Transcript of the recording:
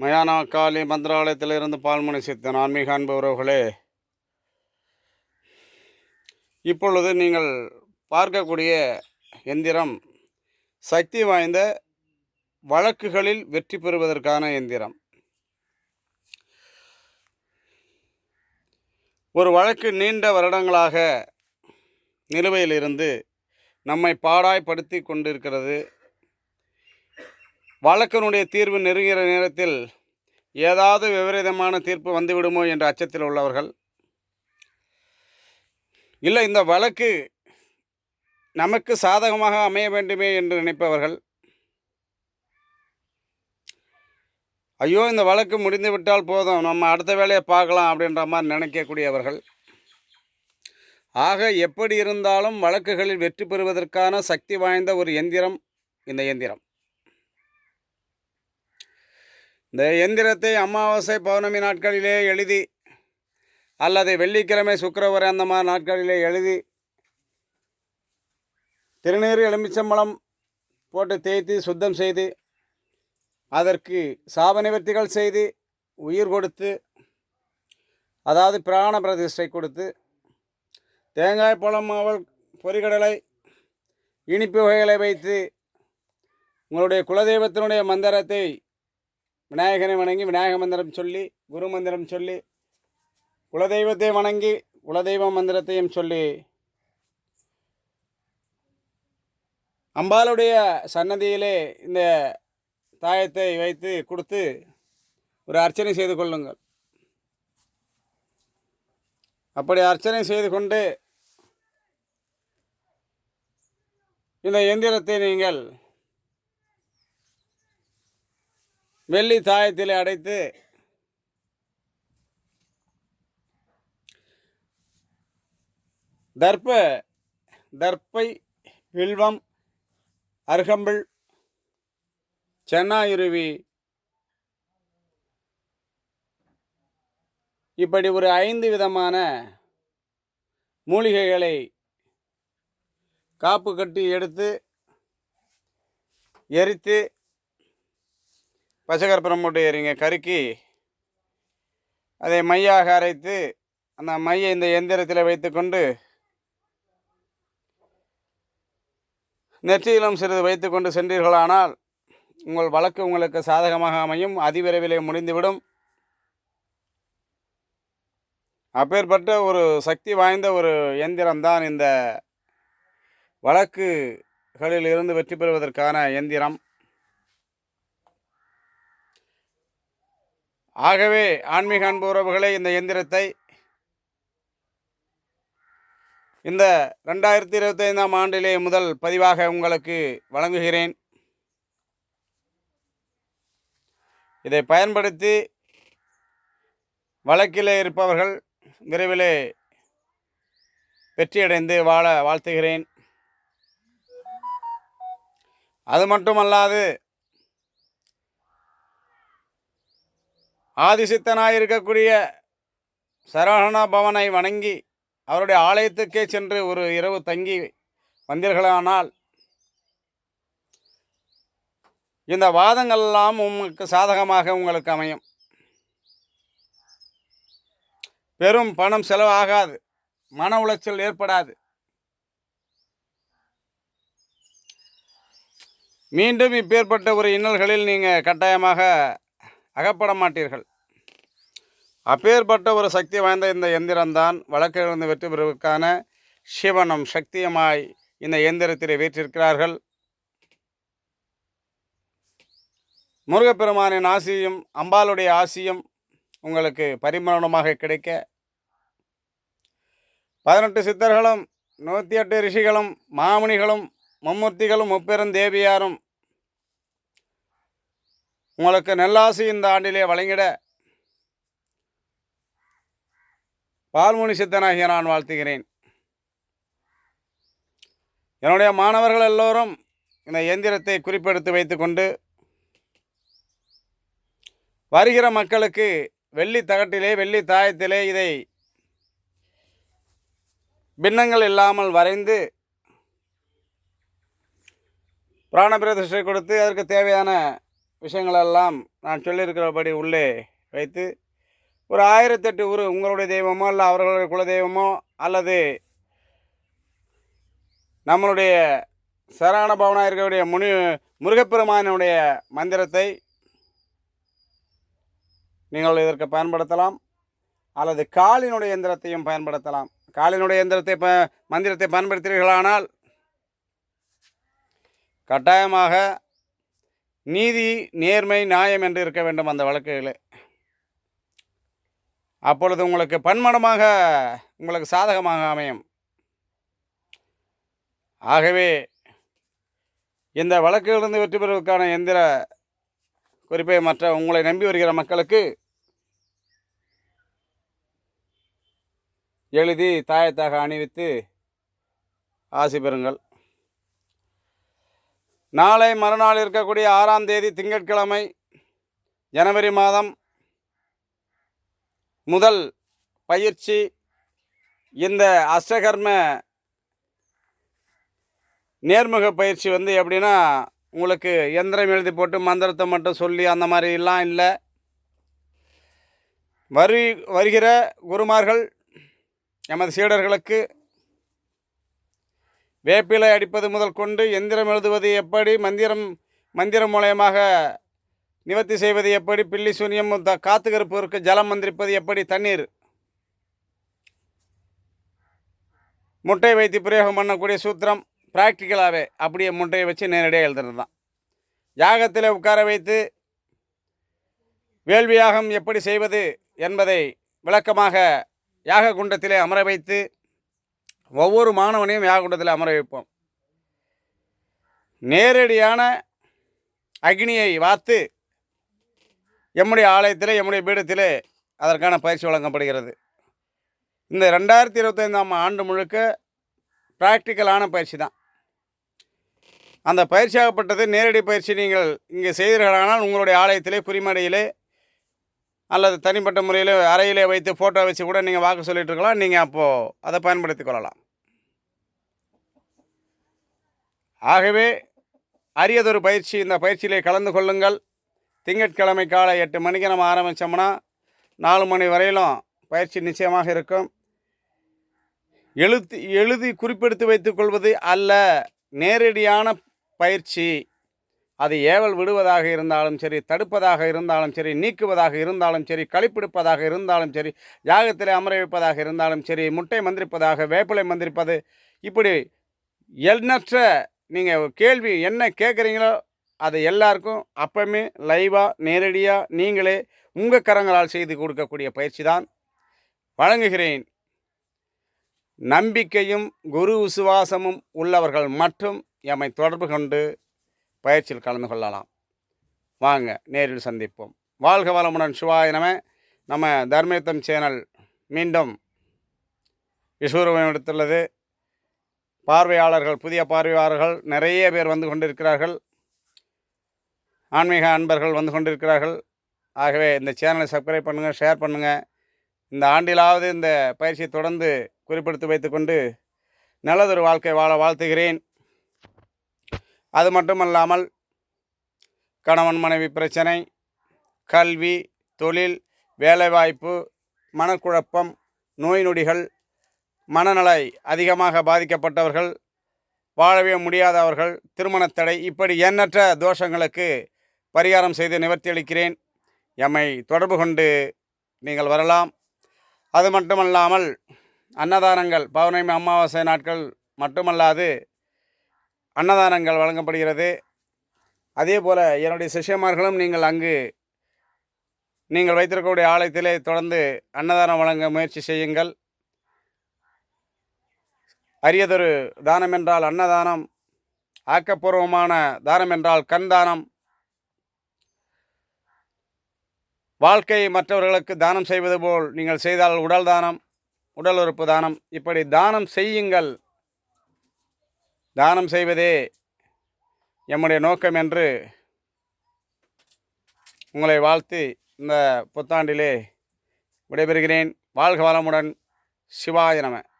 மயானா காளி மந்திராலயத்திலிருந்து பால்மணி சித்தன் ஆன்மீக அன்பு உறவுகளே இப்பொழுது நீங்கள் பார்க்கக்கூடிய எந்திரம் சக்தி வாய்ந்த வழக்குகளில் வெற்றி பெறுவதற்கான எந்திரம். ஒரு வழக்கு நீண்ட வருடங்களாக நிலுவையிலிருந்து நம்மை பாடாய்படுத்தி கொண்டிருக்கிறது. வழக்கினுடைய தீர்வு நெருங்குகிற நேரத்தில் ஏதாவது விபரீதமான தீர்ப்பு வந்துவிடுமோ என்ற அச்சத்தில் உள்ளவர்கள். இல்லை இந்த வழக்கு நமக்கு சாதகமாக அமைய வேண்டுமே என்று நினைப்பவர்கள். ஐயோ இந்த வழக்கு முடிந்துவிட்டால் போதும் நம்ம அடுத்த வேலையை பார்க்கலாம் அப்படின்ற மாதிரி நினைக்கக்கூடியவர்கள். ஆக எப்படி இருந்தாலும் வழக்குகளில் வெற்றி பெறுவதற்கான சக்தி வாய்ந்த ஒரு எந்திரம் இந்த எந்திரம். இந்த எந்திரத்தை அமாவாசை பௌர்ணமி நாட்களிலே எழுதி அல்லது வெள்ளிக்கிழமை சுக்கரவரை அந்த மாதிரி நாட்களிலே எழுதி திருநீர் எலுமிச்சம்பழம் போட்டு தேய்த்து சுத்தம் செய்து அதற்கு சாப நிவர்த்திகள் செய்து உயிர் கொடுத்து அதாவது பிராண பிரதிஷ்டை கொடுத்து தேங்காய் பழம் மாவல் பொறிகடலை இனிப்பு வகைகளை வைத்து உங்களுடைய குலதெய்வத்தினுடைய மந்திரத்தை விநாயகனை வணங்கி விநாயக மந்திரம் சொல்லி குரு மந்திரம் சொல்லி குலதெய்வத்தை வணங்கி குலதெய்வ மந்திரத்தையும் சொல்லி அம்பாளுடைய சன்னதியிலே இந்த தாயத்தை வைத்து கொடுத்து ஒரு அர்ச்சனை செய்து கொள்ளுங்கள். அப்படி அர்ச்சனை செய்து கொண்டு இந்த எந்திரத்தை நீங்கள் வெள்ளி சாயத்தில் அடைத்து தர்ப்ப தர்ப்பை வில்வம் அருகம்பிள் சென்னாயுருவி. இப்படி ஒரு ஐந்து விதமான மூலிகைகளை காப்பு கட்டி எடுத்து எரித்து பச்சைக்கற்பூரம் போட்டு எறிங்க கருக்கி. அதை மையாக அரைத்து அந்த மையை இந்த எந்திரத்தில் வைத்துக்கொண்டு நெற்றியிலும் சிறிது வைத்துக்கொண்டு சென்றீர்களானால் உங்கள் வழக்கு உங்களுக்கு சாதகமாக அமையும் அதிவிரைவிலே முடிந்துவிடும். அப்பேற்பட்ட ஒரு சக்தி வாய்ந்த ஒரு எந்திரம்தான் இந்த வழக்குகளில் இருந்து வெற்றி பெறுவதற்கான எந்திரம். ஆகவே ஆன்மீக அன்பு உறவுகளே இந்த எந்திரத்தை இந்த ரெண்டாயிரத்தி இருபத்தைந்தாம் ஆண்டிலே முதல் பதிவாக உங்களுக்கு வழங்குகிறேன். இதை பயன்படுத்தி வழக்கிலே இருப்பவர்கள் விரைவிலே வெற்றியடைந்து வாழ வாழ்த்துகிறேன். அது மட்டுமல்லாது ஆதிசித்தனாய் இருக்கக்கூடிய சரவண பவனை வணங்கி அவருடைய ஆலயத்துக்கே சென்று ஒரு இரவு தங்கி வந்தீர்களானால் இந்த வாதங்கள் எல்லாம் உங்களுக்கு சாதகமாக உங்களுக்கு அமையும். பெரும் பணம் செலவாகாது. மன உளைச்சல் ஏற்படாது. மீண்டும் இப்பேற்பட்ட ஒரு இன்னல்களில் நீங்கள் கட்டாயமாக அகப்பட மாட்டீர்கள். அப்பேற்பட்ட ஒரு சக்தி வாய்ந்த இந்த எந்திரம்தான் வழக்கிலிருந்து வெற்றி பெறுவதற்கான சிவனும் சக்தியுமாய் இந்த எந்திரத்திலே வீற்றிருக்கிறார்கள். முருகப்பெருமானின் ஆசியும் அம்பாளுடைய ஆசியும் உங்களுக்கு பரிமாணமாக கிடைக்க. பதினெட்டு சித்தர்களும் நூற்றி எட்டு ரிஷிகளும் மாமுனிகளும் மும்மூர்த்திகளும் முப்பெரும் தேவியாரும் உங்களுக்கு நெல்லாசி இந்த ஆண்டிலே வழங்கிட பால்முனி சித்தனாகிய நான் வாழ்த்துகிறேன். என்னுடைய மாணவர்கள் எல்லோரும் இந்த இயந்திரத்தை குறிப்பெடுத்து வைத்துக்கொண்டு வருகிற மக்களுக்கு வெள்ளி தகட்டிலே வெள்ளி தாயத்திலே இதை பின்னங்கள் இல்லாமல் வரைந்து பிராண பிரதிஷ்டை கொடுத்து அதற்கு தேவையான விஷயங்களெல்லாம் நான் சொல்லியிருக்கிறபடி உள்ளே வைத்து ஒரு ஆயிரத்தெட்டு உரு உங்களுடைய தெய்வமோ இல்லை அவர்களுடைய குலதெய்வமோ அல்லது நம்மளுடைய சரவண பவனாக இருக்கக்கூடிய முனி முருகப்பெருமானுடைய மந்திரத்தை நீங்கள் இதற்கு பயன்படுத்தலாம். அல்லது காலினுடைய எந்திரத்தையும் பயன்படுத்தலாம். காலினுடைய எந்திரத்தை ப மந்திரத்தை பயன்படுத்தீர்களானால் கட்டாயமாக நீதி நேர்மை நியாயம் என்று இருக்க வேண்டும் அந்த வழக்குகளே. அப்பொழுது உங்களுக்கு பன்மடமாக உங்களுக்கு சாதகமாக அமையும். ஆகவே இந்த வழக்கிலிருந்து வெற்றி பெறுவதற்கான எந்திர குறிப்பை மற்ற உங்களை நம்பி வருகிற மக்களுக்கு எழுதி தாயத்தாக அணிவித்து ஆசி பெறுங்கள். நாளை மறுநாள் இருக்கக்கூடிய ஆறாம் தேதி திங்கட்கிழமை ஜனவரி மாதம் முதல் பயிற்சி இந்த அஷ்டகர்ம நேர்முக பயிற்சி வந்து எப்படின்னா உங்களுக்கு எந்திரம் எழுதி போட்டு மந்திரத்தை மட்டும் சொல்லி அந்த மாதிரிலாம் இல்லை. வரி வருகிற குருமார்கள் எமது சீடர்களுக்கு வேப்பிலை அடிப்பது முதல் கொண்டு எந்திரம் எழுதுவது எப்படி மந்திரம் மந்திரம் மூலயமாக நிவர்த்தி செய்வது எப்படி? பில்லி சூன்யம் த காத்து ஜலம் மந்திரிப்பது எப்படி? தண்ணீர். முட்டை வைத்து பிரயோகம் பண்ணக்கூடிய சூத்திரம் ப்ராக்டிக்கலாகவே அப்படியே முட்டையை வச்சு நேரடியாக எழுதுறது தான் யாகத்தில் உட்கார வைத்து வேள்வியாகம் எப்படி செய்வது என்பதை விளக்கமாக யாக குண்டத்திலே அமர வைத்து ஒவ்வொரு மாணவனையும் யாக குண்டத்தில் அமர வைப்போம். நேரடியான அக்னியை வாத்து எம்முடைய ஆலயத்திலே எம்முடைய பீடத்திலே அதற்கான பயிற்சி வழங்கப்படுகிறது. இந்த ரெண்டாயிரத்தி இருபத்தைந்தாம் ஆண்டு முழுக்க ப்ராக்டிக்கலான பயிற்சி தான். அந்த பயிற்சியாகப்பட்டது நேரடி பயிற்சி நீங்கள் இங்கே செய்தீர்களானால் உங்களுடைய ஆலயத்திலே குறிமடையிலே அல்லது தனிப்பட்ட முறையில் அறையிலே வைத்து ஃபோட்டோ வச்சு கூட நீங்கள் வாக்கு சொல்லிட்டு இருக்கலாம். நீங்கள் அப்போது அதை பயன்படுத்தி கொள்ளலாம். ஆகவே அரியதொரு பயிற்சி இந்த பயிற்சியிலே கலந்து கொள்ளுங்கள். திங்கட்கிழமை காலை எட்டு மணிக்கு நம்ம ஆரம்பித்தோம்னா நாலு மணி வரையிலும் பயிற்சி நிச்சயமாக இருக்கும். எழுத்து எழுதி குறிப்பெடுத்து வைத்துக்கொள்வது அல்ல நேரடியான பயிற்சி. அது ஏவல் விடுவதாக இருந்தாலும் சரி தடுப்பதாக இருந்தாலும் சரி நீக்குவதாக இருந்தாலும் சரி களிப்பிடிப்பதாக இருந்தாலும் சரி யாகத்தில் அமர வைப்பதாக இருந்தாலும் சரி முட்டை மந்திரிப்பதாக வேப்பிலை மந்திரிப்பது இப்படி எண்ணற்ற நீங்கள் கேள்வி என்ன கேட்குறீங்களோ அதை எல்லாருக்கும் அப்பவுமே லைவாக நேரடியாக நீங்களே உங்கள் கரங்களால் செய்து கொடுக்கக்கூடிய பயிற்சி தான் வழங்குகிறேன். நம்பிக்கையும் குரு விசுவாசமும் உள்ளவர்கள் மட்டும் எம்மை தொடர்பு கொண்டு பயிற்சியில் கலந்து கொள்ளலாம். வாங்க நேரில் சந்திப்போம். வாழ்க வளமுடன். சிவாய நம. நம்ம தர்மயுத்தம் சேனல் மீண்டும் விஸ்வரூபம் எடுத்துள்ளது. பார்வையாளர்கள் புதிய பார்வையாளர்கள் நிறைய பேர் வந்து கொண்டிருக்கிறார்கள். ஆன்மீக அன்பர்கள் வந்து கொண்டிருக்கிறார்கள். ஆகவே இந்த சேனலை சப்ஸ்கிரைப் பண்ணுங்கள் ஷேர் பண்ணுங்கள் இந்த ஆண்டிலாவது இந்த பயிற்சியை தொடர்ந்து குறிப்பிடுத்து வைத்துக்கொண்டு நல்லதொரு வாழ்க்கை வாழ வாழ்த்துகிறேன். அது மட்டுமல்லாமல் கணவன் மனைவி பிரச்சனை கல்வி தொழில் வேலைவாய்ப்பு மனக்குழப்பம் நோய் நொடிகள் மனநலை அதிகமாக பாதிக்கப்பட்டவர்கள் வாழவே முடியாதவர்கள் திருமணத்தடை இப்படி எண்ணற்ற தோஷங்களுக்கு பரிகாரம் செய்து நிவர்த்தி அளிக்கிறேன் எம்மை தொடர்பு கொண்டு நீங்கள் வரலாம். அது மட்டுமல்லாமல் அன்னதானங்கள் பௌர்ணமி அமாவாசை நாட்கள் மட்டுமல்லாது அன்னதானங்கள் வழங்கப்படுகிறது. அதே போல் என்னுடைய சிஷ்யமார்களும் நீங்கள் அங்கு நீங்கள் வைத்திருக்கக்கூடிய ஆலயத்திலே தொடர்ந்து அன்னதானம் வழங்க முயற்சி செய்யுங்கள். அரியதொரு தானம் என்றால் அன்னதானம் ஆக்கப்பூர்வமான தானம் என்றால் கண் தானம் வாழ்க்கையை மற்றவர்களுக்கு தானம் செய்வது போல் நீங்கள் செய்தால் உடல் தானம் உடல் உறுப்பு தானம். இப்படி தானம் செய்யுங்கள். தானம் செய்வதே எம்முடைய நோக்கம் என்று உங்களை வாழ்த்து இந்த புத்தாண்டிலே விடைபெறுகிறேன். வாழ்க வளமுடன். சிவாய நம.